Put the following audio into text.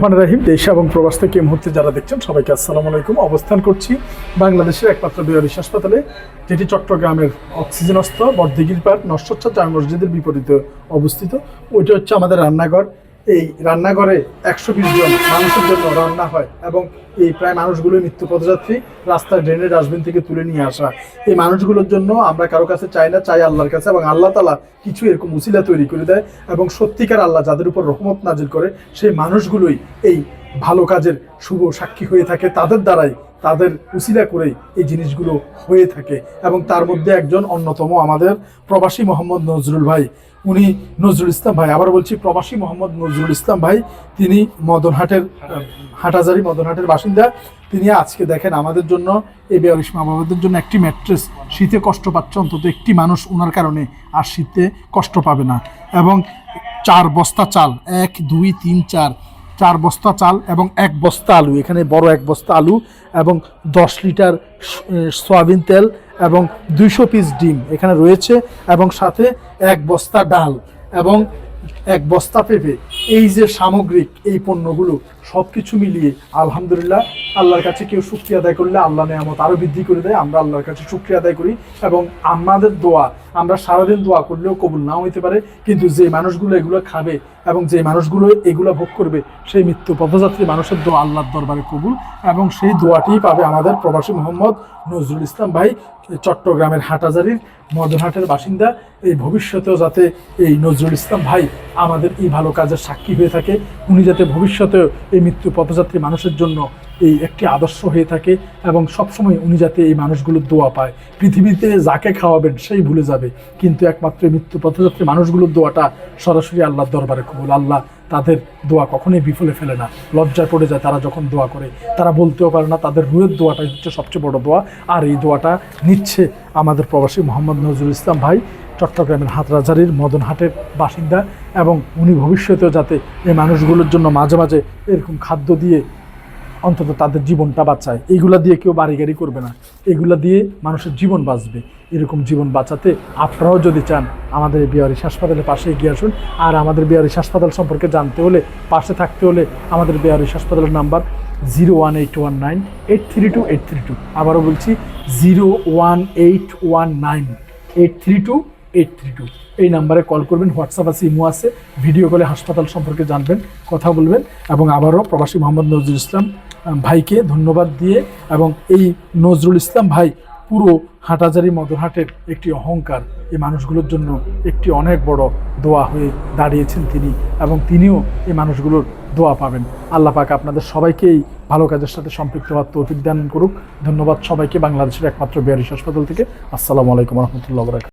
রহমান রাহিম, দেশ এবং প্রবাস থেকে এই মুহূর্তে যারা দেখছেন, সবাইকে আসসালামু আলাইকুম। অবস্থান করছি বাংলাদেশের একমাত্র বিহারিস হাসপাতালে, যেটি চট্টগ্রামের অক্সিজেনস্থ বর্ধিগির পার্ক নশ্বচ্ছা জামা মসজিদের বিপরীতে অবস্থিত। ওইটা হচ্ছে আমাদের রান্নাঘর। এই রান্নাঘরে একশো বিশ জন মানুষের জন্য রান্না হয় এবং এই প্রায় মানুষগুলো মৃত্যু পদযাত্রী রাস্তার ড্রেনের ডাস্টবিন থেকে তুলে নিয়ে আসা। এই মানুষগুলোর জন্য আমরা কারও কাছে চাই না, চাই আল্লাহর কাছে এবং আল্লাহ তালা কিছু এরকম উসিলা তৈরি করে দেয় এবং সত্যিকার আল্লাহ যাদের উপর রহমত নাজির করে, সেই মানুষগুলোই এই ভালো কাজের শুভ সাক্ষী হয়ে থাকে। তাদের দ্বারাই তাদের উসিলা করেই এই জিনিসগুলো হয়ে থাকে এবং তার মধ্যে একজন অন্যতম আমাদের প্রবাসী মোহাম্মদ নজরুল ভাই। উনি নজরুল ইসলাম ভাই। আবার বলছি, প্রবাসী মোহাম্মদ নজরুল ইসলাম ভাই, তিনি মদনহাটের হাটাজারি মদনহাটের বাসিন্দা। তিনি আজকে দেখেন আমাদের জন্য এই বেয়ারিশ মা জন্য একটি ম্যাট্রেস। শীতে কষ্ট পাচ্ছে, অন্তত একটি মানুষ ওনার কারণে আর শীতে কষ্ট পাবে না। এবং চার বস্তা চাল, এক, দুই, তিন, চার চার বস্তা চাল এবং এক বস্তা আলু। এখানে বড় এক বস্তা আলু এবং দশ লিটার সয়াবিন তেল এবং দুইশো পিস ডিম এখানে রয়েছে এবং সাথে এক বস্তা ডাল এবং এক বস্তা পেঁপে। এই যে সামগ্রিক এই পণ্যগুলো সব কিছু মিলিয়ে আলহামদুলিল্লাহ আল্লাহর কাছে কেউ শুক্রিয়া আদায় করলে আল্লাহ নেয়ামত আরও বৃদ্ধি করে দেয়, আমরা আল্লাহর কাছে শুক্রিয়া আদায় করি এবং আমাদের দোয়া, আমরা সারাদিন দোয়া করলেও কবুল নাও হইতে পারে, কিন্তু যে মানুষগুলো এগুলো খাবে এবং যে মানুষগুলো এগুলো ভোগ করবে, সেই মৃত্যু পথযাত্রী মানুষের দোয়া আল্লাহর দরবারে কবুল এবং সেই দোয়াটি পাবে আমাদের প্রবাসী মোহাম্মদ নজরুল ইসলাম ভাই, চট্টগ্রামের হাটাজারির মদনহাটের বাসিন্দা। এই ভবিষ্যতেও যাতে এই নজরুল ইসলাম ভাই আমাদের এই ভালো কাজের সাক্ষী হয়ে থাকে। উনি যাতে ভবিষ্যতেও এই মৃত্যু পথযাত্রী মানুষের জন্য এই একটি আদর্শ হয়ে থাকে এবং সবসময় উনি যাতে এই মানুষগুলোর দোয়া পায়। পৃথিবীতে যাকে খাওয়াবেন সেই ভুলে যাবে। কিন্তু একমাত্র মৃত্যু পথযাত্রী মানুষগুলোর দোয়াটা সরাসরি আল্লাহর দরবারে কবুল। আল্লাহ তাদের দোয়া কখনোই বিফলে ফেলে না। লজ্জায় পড়ে যায় তারা যখন দোয়া করে। তারা বলতেও পারে না, তাদের রুয়ের দোয়াটাই হচ্ছে সবচেয়ে বড় দোয়া। আর এই দোয়াটা নিচ্ছে আমাদের প্রবাসী মোহাম্মদ নজরুল ইসলাম ভাই। চট্টগ্রামের হাটরাজারির মদনহাটের বাসিন্দা এবং উনি ভবিষ্যতেও যাতে এই মানুষগুলোর জন্য মাঝে মাঝে এরকম খাদ্য দিয়ে অন্তত তাদের জীবনটা বাঁচায়। এইগুলা দিয়ে কেউ বাড়ি গাড়ি করবে না। এগুলা দিয়ে মানুষের জীবন বাঁচবে। এরকম জীবন বাঁচাতে আপনারাও যদি চান আমাদের বিহারিস হাসপাতালের পাশে এগিয়ে আসুন। আর আমাদের বিহারিস হাসপাতাল সম্পর্কে জানতে হলে, পাশে থাকতে হলে আমাদের বিহারিস হাসপাতালের number zero one eight one nine, eight three two, eight three two. আবারও বলছি, zero one eight one nine, eight three two eight three two. এই নাম্বারে কল করবেন, হোয়াটসঅ্যাপ আছে, ইমো আছে, ভিডিও কলে হাসপাতাল সম্পর্কে জানবেন, কথা বলবেন এবং আবারও প্রবাসী মোহাম্মদ নজরুল ইসলাম ভাইকে ধন্যবাদ দিয়ে এবং এই নজরুল ইসলাম ভাই পুরো হাটাজারি মদরহাটের একটি অহংকার। এই মানুষগুলোর জন্য একটি অনেক বড় দোয়া হয়ে দাঁড়িয়েছেন তিনি এবং তিনিও এই মানুষগুলোর দোয়া পাবেন। আল্লাহ পাক আপনাদের সবাইকেই ভালো কাজের সাথে সম্পৃক্ত হওয়ার তৌফিক দান করুক। ধন্যবাদ সবাইকে, বাংলাদেশের একমাত্র বিহারিস হাসপাতাল থেকে। আসসালামু আলাইকুম রহমতুল্লাহ বরাকাত